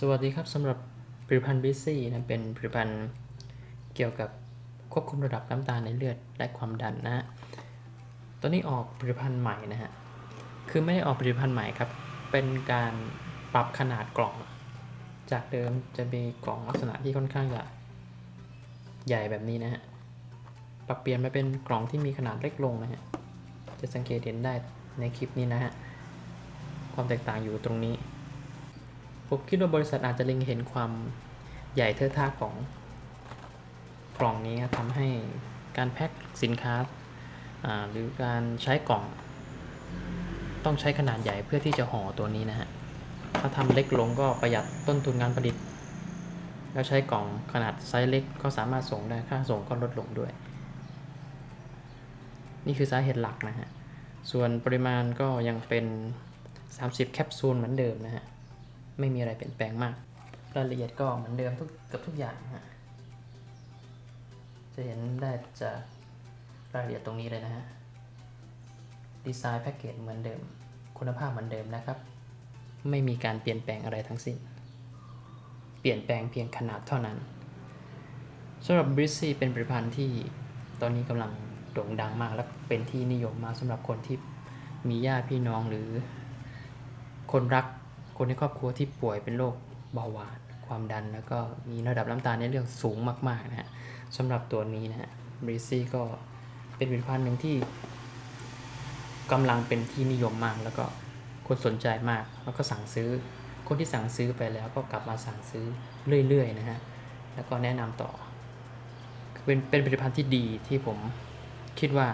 สวัสดีครับสำหรับผลิตภัณฑ์บิซี่นะเป็นผลิตภัณฑ์เกี่ยวกับควบคุมระดับน้ำตาลในเลือดและความดันนะฮะตัวนี้ออกผลิตภัณฑ์ใหม่นะฮะคือไม่ได้ออกผลิตภัณฑ์ใหม่ครับ เป็นการปรับขนาดกล่อง จากเดิมจะมีกล่องลักษณะที่ค่อนข้างจะใหญ่แบบนี้นะฮะปรับเปลี่ยนมาเป็นกล่องที่มีขนาดเล็กลงนะฮะจะสังเกตเห็นได้ในคลิปนี้นะฮะความแตกต่างอยู่ตรงนี้ ผมคิดว่าบริษัทอาจจะเล็งเห็นความใหญ่เท่าท่าของกล่องนี้ทำให้การแพ็คสินค้าอ่าหรือการใช้กล่อง ต้องใช้ขนาดใหญ่เพื่อที่จะห่อตัวนี้นะฮะ ถ้าทำเล็กลงก็ประหยัดต้นทุนการผลิต แล้วใช้กล่องขนาดไซส์เล็กก็สามารถส่งได้ค่าส่งก็ลดลงด้วย นี่คือสาเหตุหลักนะฮะ ส่วนปริมาณก็ยังเป็น 30 แคปซูลเหมือนเดิมนะฮะ ไม่มีอะไรเปลี่ยนแปลงมาก รายละเอียดก็เหมือนเดิมทุกเกับทุกอย่างฮะจะเห็นได้จากรายละเอียดตรงนี้เลยนะฮะ ดีไซน์แพ็กเกจเหมือนเดิม คุณภาพเหมือนเดิมนะครับ ไม่มีการเปลี่ยนแปลงอะไรทั้งสิ้น เปลี่ยนแปลงเพียงขนาดเท่านั้นสำหรับบริซี่เป็นผลิตภัณฑ์ที่ตอนนี้กำลังโด่งดังมาก และเป็นที่นิยมมากสำหรับคนที่มีญาติพี่น้องหรือคนรัก คนในครอบครัวที่ป่วยเป็นโรคเบาหวาน ความดันแล้วก็มีระดับน้ำตาลในเรื่องสูงมากๆนะฮะสำหรับตัวนี้นะฮะบริซี่ก็เป็นผลิตภัณฑ์หนึ่งที่กำลังเป็นที่นิยมมากแล้วก็คนสนใจมากแล้วก็สั่งซื้อ คนที่สั่งซื้อไปแล้วก็กลับมาสั่งซื้อเรื่อยๆนะฮะแล้วก็แนะนำต่อ เป็นเป็นผลิตภัณฑ์ที่ดีที่ผมคิดว่า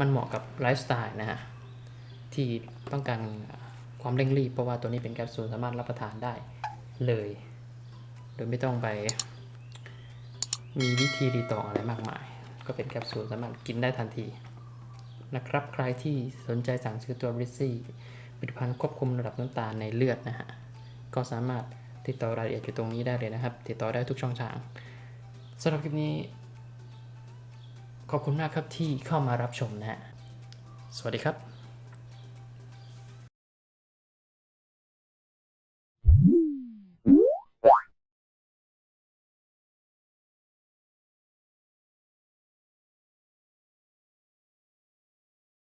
มันเหมาะกับไลฟ์สไตล์นะฮะที่ต้องการ ความเร่งรีบเพราะว่าตัวนี้เป็นแคปซูลสามารถรับประทานได้เลย โดยไม่ต้องไป มีวิธีรีต่ออะไรมากมาย ก็เป็นแคปซูลสามารถกินได้ทันทีนะครับใครที่สนใจสั่งซื้อตัวบริซี่ผลิตภัณฑ์ควบคุมระดับน้ำตาลในเลือดนะฮะก็สามารถติดต่อรายละเอียดอยู่ตรงนี้ได้เลยนะครับ ติดต่อได้ทุกช่องทางสำหรับคลิปนี้ ขอบคุณมากครับที่เข้ามารับชมนะฮะสวัสดีครับ